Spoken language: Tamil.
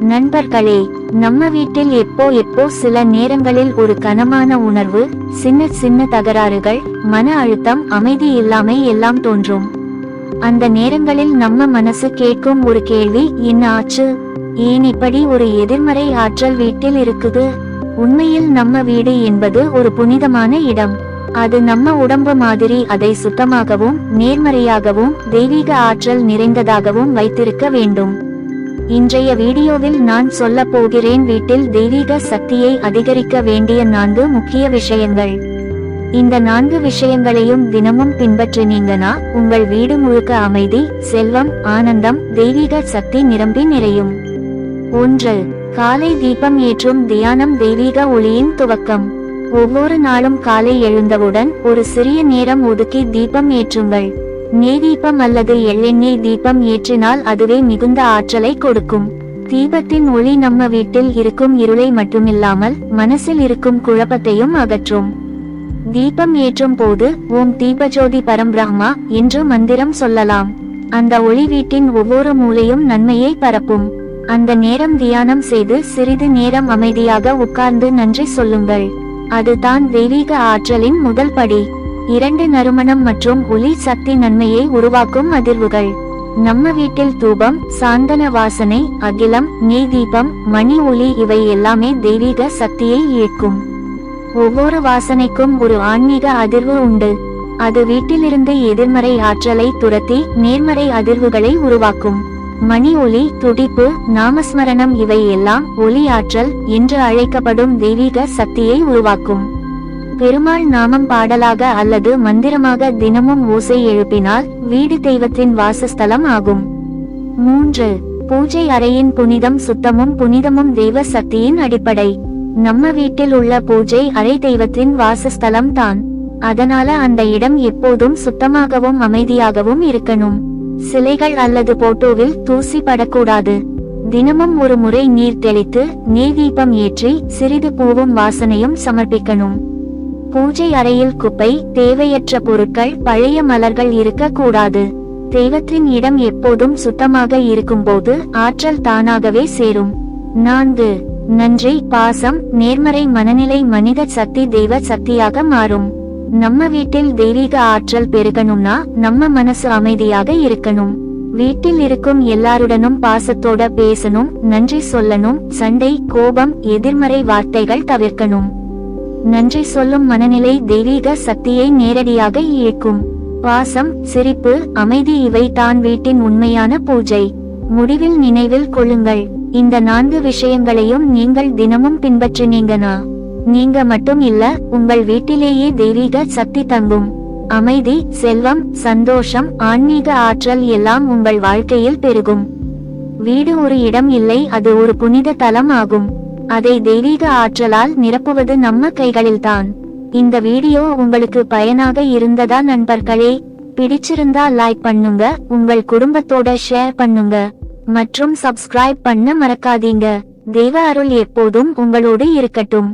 நண்பர்களே நம்ம வீட்டில் எப்போ எப்போ சில நேரங்களில் ஒரு கனமான உணர்வு சின்ன சின்ன தகராறுகள் மன அழுத்தம் அமைதி இல்லாமை எல்லாம் தோன்றும். அந்த நேரங்களில் நம்ம மனசு கேட்கும் ஒரு கேள்வி என்ன ஆச்சு? ஏன் இப்படி ஒரு எதிர்மறை ஆற்றல் வீட்டில் இருக்குது? உண்மையில் நம்ம வீடு என்பது ஒரு புனிதமான இடம். அது நம்ம உடம்பு மாதிரி அதை சுத்தமாகவும் நேர்மறையாகவும் தெய்வீக ஆற்றல் நிறைந்ததாகவும் வைத்திருக்க வேண்டும். இன்றைய வீடியோவில் நான் சொல்ல போகிறேன் வீட்டில் தெய்வீக சக்தியை அதிகரிக்க வேண்டிய நான்கு முக்கிய விஷயங்கள். இந்த நான்கு விஷயங்களையும் தினமும் பின்பற்றினீங்கன்னா உங்கள் வீடு முழுக்க அமைதி செல்வம் ஆனந்தம் தெய்வீக சக்தி நிரம்பி நிறையும். ஒன்று காலை தீபம் ஏற்றும் தியானம் தெய்வீக ஒளியின் துவக்கம். ஒவ்வொரு நாளும் காலை எழுந்தவுடன் ஒரு சிறிய நேரம் ஒதுக்கி தீபம் ஏற்றுங்கள். நெய் தீபம் அல்லது எள்ளெண்ணெய் தீபம் ஏற்றினால் அதுவே மிகுந்த ஆற்றலை கொடுக்கும். தீபத்தின் ஒளி நம்ம வீட்டில் இருக்கும் இருளை மட்டுமில்லாமல் மனசில் இருக்கும் குழப்பத்தையும் அகற்றும். தீபம் ஏற்றும் போது ஓம் தீபஜோதி பரம்பிரம்மா என்று மந்திரம் சொல்லலாம். அந்த ஒளி வீட்டின் ஒவ்வொரு மூலையும் நன்மையை பரப்பும். அந்த நேரம் தியானம் செய்து சிறிது நேரம் அமைதியாக உட்கார்ந்து நன்றி சொல்லுங்கள். அதுதான் தெய்வீக ஆற்றலின் முதல் படி. இரண்டு நறுமணம் மற்றும் ஒளி சக்தி நன்மையை உருவாக்கும் அதிர்வுகள். நம்ம வீட்டில் தூபம் சாந்தன வாசனை அகிலம் நெய் தீபம் மணி ஒளி இவை எல்லாமே தெய்வீக சக்தியை ஈர்க்கும். ஒவ்வொரு வாசனைக்கும் ஒரு ஆன்மீக அதிர்வு உண்டு. அது வீட்டிலிருந்து எதிர்மறை ஆற்றலை துரத்தி நேர்மறை அதிர்வுகளை உருவாக்கும். மணி ஒளி துடிப்பு நாமஸ்மரணம் இவை எல்லாம் ஒளி ஆற்றல் என்று அழைக்கப்படும் தெய்வீக சக்தியை உருவாக்கும். பெருமாள் நாமம் பாடலாக அல்லது மந்திரமாக தினமும் ஓசை எழுப்பினால் வீடு தெய்வத்தின் வாசஸ்தலம் ஆகும். மூன்று. பூஜை அறையின் புனிதம் சுத்தமும் புனிதமும் தெய்வ சக்தியின் அடிப்படை. நம்ம வீட்டில் உள்ள பூஜை அறை தெய்வத்தின் வாசஸ்தலம் தான். அதனால அந்த இடம் எப்போதும் சுத்தமாகவும் அமைதியாகவும் இருக்கணும். சிலைகள் அல்லது போட்டோவில் தூசி படக்கூடாது. தினமும் ஒரு முறை நீர் தெளித்து நெய் தீபம் ஏற்றி சிறிது பூவும் வாசனையும் சமர்ப்பிக்கணும். பூஜை அறையில் குப்பை தேவையற்ற பொருட்கள் பழைய மலர்கள் இருக்கக்கூடாது. தெய்வத்தின் இடம் எப்போதும் சுத்தமாக இருக்கும்போது ஆற்றல் தானாகவே சேரும். நான்கு நன்றி பாசம் நேர்மறை மனநிலை மனித சக்தி தெய்வ சக்தியாக மாறும். நம்ம வீட்டில் தெய்வீக ஆற்றல் பெருகணும்னா நம்ம மனசு அமைதியாக இருக்கணும். வீட்டில் இருக்கும் எல்லாருடனும் பாசத்தோட பேசணும் நன்றி சொல்லணும் சண்டை கோபம் எதிர்மறை வார்த்தைகள் தவிர்க்கணும். நன்றி சொல்லும் மனநிலை தெய்வீக சக்தியை நேரடியாக இயக்கும். பாசம் சிரிப்பு அமைதி இவை தான் வீட்டின் உண்மையான பூஜை. முடிவில் நினைவில் கொள்ளுங்கள். இந்த நான்கு விஷயங்களையும் நீங்கள் தினமும் பின்பற்றினீங்கனா நீங்க மட்டும் இல்ல உங்கள் வீட்டிலேயே தெய்வீக சக்தி தங்கும். அமைதி செல்வம் சந்தோஷம் ஆன்மீக ஆற்றல் எல்லாம் உங்கள் வாழ்க்கையில் பெருகும். வீடு ஒரு இடம் இல்லை அது ஒரு புனித தலம் ஆகும். அதை தெய்வீக ஆற்றலால் நிரப்புவது நம்ம கைகளில்தான். இந்த வீடியோ உங்களுக்கு பயனாக இருந்ததா நண்பர்களே பிடிச்சிருந்தா லைக் பண்ணுங்க உங்கள் குடும்பத்தோட ஷேர் பண்ணுங்க மற்றும் சப்ஸ்கிரைப் பண்ண மறக்காதீங்க. தெய்வ அருள் எப்போதும் உங்களோடு இருக்கட்டும்.